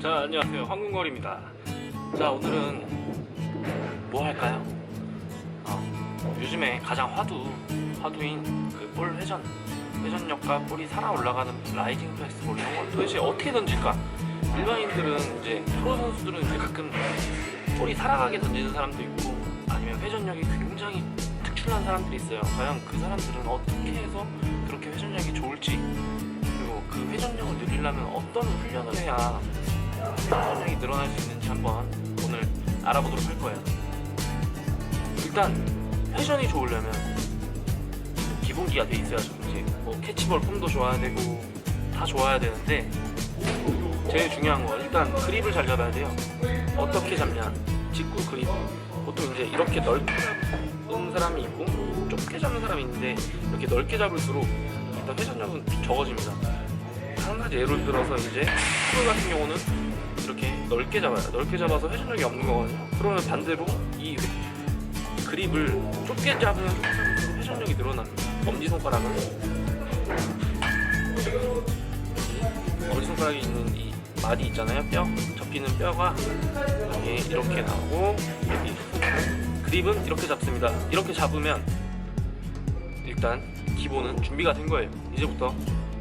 땡벌입니다. 자 오늘은 뭐 할까요? 어, 요즘에 가장 화두 화두인 그 볼 회전 회전력과 볼이 살아 올라가는 라이징 패스볼 이런 걸 도대체 어떻게 던질까? 일반인들은 이제 프로 선수들은 이제 가끔 볼이 살아가게 던지는 사람도 있고 아니면 회전력이 굉장히 특출난 사람들이 있어요. 과연 그 사람들은 어떻게 해서 그렇게 회전력이 좋을지 그리고 그 회전력을 늘리려면 어떤 훈련을 해야 늘어날 수 있는지 한번 오늘 알아보도록 할 거예요. 일단 회전이 좋으려면 기본기가 돼 있어야죠. 이제 뭐 캐치볼 폼도 좋아야 되고 다 좋아야 되는데 제일 중요한 거 일단 그립을 잘 잡아야 돼요. 어떻게 잡냐? 직구 그립. 보통 이제 이렇게 잡는 사람이 있고 좁게 잡는 사람이 있는데 이렇게 넓게 잡을수록 일단 회전력은 적어집니다. 한 가지 예를 들어서 이제 볼 같은 경우는 이렇게 넓게 잡아요. 넓게 잡아서 회전력이 없는 거거든요. 그러면 반대로 이 그립을 좁게 잡으면 잡을수록 회전력이 늘어납니다. 엄지손가락은 엄지손가락에 있는 이 마디 있잖아요. 뼈 접히는 뼈가 여기 이렇게 나오고 여기 그립은 이렇게 잡습니다. 이렇게 잡으면 일단 기본은 준비가 된 거예요. 이제부터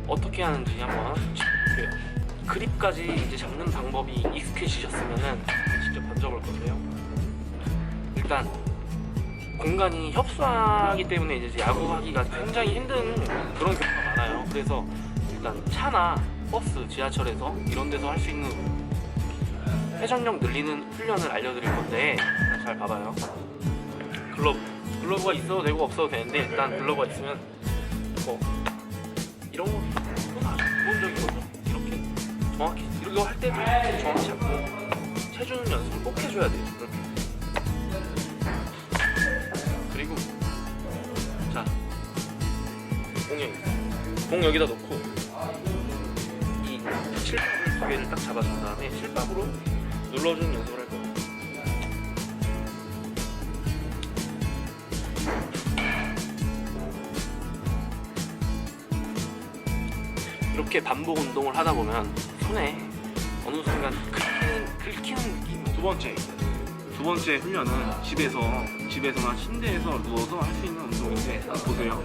어떻게 하는지 한번 볼게요. 그립까지 이제 잡는 방법이 익숙해지셨으면은 직접 던져볼 건데요. 일단 공간이 협소하기 때문에 이제 야구하기가 굉장히 힘든 그런 경우가 많아요. 그래서 일단 차나 버스, 지하철에서 이런 데서 할 수 있는 회전력 늘리는 훈련을 알려드릴 건데 잘 봐봐요. 글러브, 글러브가 있어도 되고 없어도 되는데 일단 글러브가 있으면 뭐 이런 거 정확히 이거 할 때도 이렇게 정확히 잡고 체주는 연습을 꼭 해줘야 돼요. 이렇게. 그리고 자 공에 공 여기다 놓고 이 실밥을 두 개를 딱 잡아준 다음에 실밥으로 눌러주는 연습을 할 거예요. 이렇게 반복 운동을 하다 보면 손에 어느 순간 긁히는, 긁히는 느낌. 두 번째, 두 번째 훈련은 집에서 집에서나 침대에서 누워서 할 수 있는 운동인데 보세요.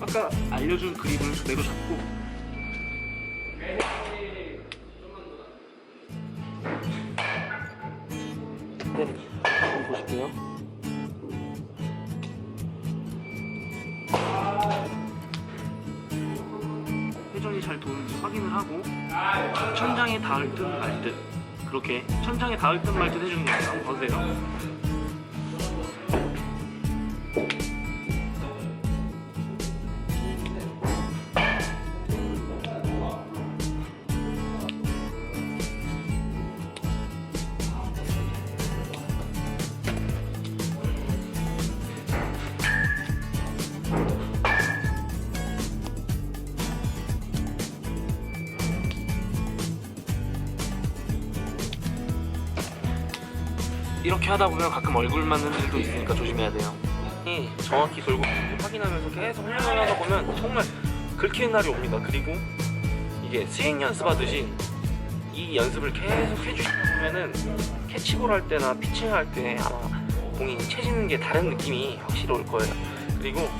아까 알려준 그립을 그대로 잡고 확인을 하고 천장에 닿을 듯 말 듯 그렇게 천장에 닿을 듯 말 듯 해주는 거예요. 보세요. 이렇게 하다 보면 가끔 얼굴 맞는 일도 있으니까 조심해야 돼요. 이 정확히 돌고 확인하면서 계속 훈련을 하다 보면 정말 긁히는 날이 옵니다. 그리고 이게 스윙 연습하듯이 이 연습을 계속 해주시다 보면은 캐치볼 할 때나 피칭 할 때 아마 공이 채지는 게 다른 느낌이 확실히 올 거예요. 그리고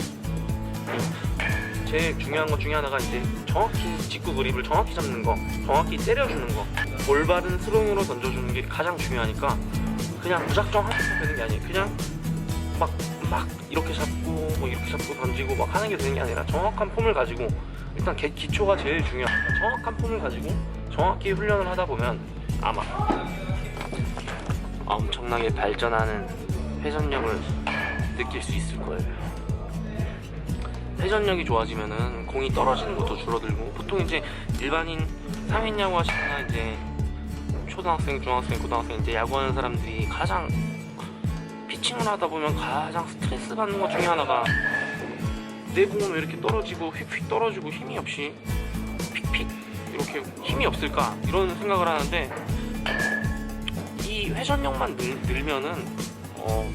제일 중요한 것 중에 하나가 이제 정확히 직구 그립을 정확히 잡는 거, 정확히 때려주는 거, 올바른 스윙으로 던져주는 게 가장 중요하니까 그냥 무작정 하면 되는 게 아니에요. 그냥 막, 막 이렇게 잡고 뭐 이렇게 잡고 던지고 막 하는 게 되는 게 아니라 정확한 폼을 가지고 일단 개, 기초가 제일 중요합니다. 정확한 폼을 가지고 정확히 훈련을 하다 보면 아마 엄청나게 발전하는 회전력을 느낄 수 있을 거예요. 회전력이 좋아지면은 공이 떨어지는 것도 줄어들고 보통 이제 일반인 상인 야구 하시거나 이제 초등학생, 중학생, 고등학생 이제 야구하는 사람들이 가장 피칭을 하다 보면 가장 스트레스 받는 것 중에 하나가 내 공은 왜 이렇게 떨어지고 휙휙 떨어지고 힘이 없이 픽픽 이렇게 힘이 없을까? 이런 생각을 하는데 이 회전력만 늘, 늘면은 어,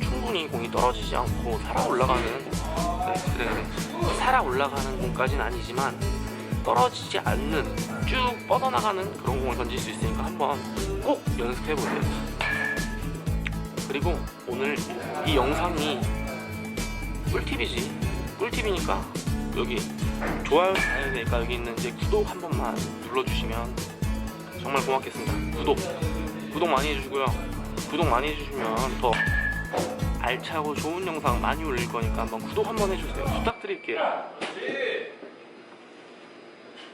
충분히 공이 떨어지지 않고 살아 올라가는 네, 그래. 살아 올라가는 공까지는 아니지만 떨어지지 않는 쭉 뻗어나가는 그런 공을 던질 수 있으니까 한번 꼭 연습해 보세요. 그리고 오늘 이 영상이 꿀팁이지. 꿀팁이니까 여기 좋아요 봐야 되니까 여기 있는 이제 구독 한 번만 눌러주시면 정말 고맙겠습니다. 구독 구독 많이 해주시고요. 구독 많이 해주시면 더 알차고 좋은 영상 많이 올릴 거니까 한번 구독 한번 해주세요. 부탁드릴게요.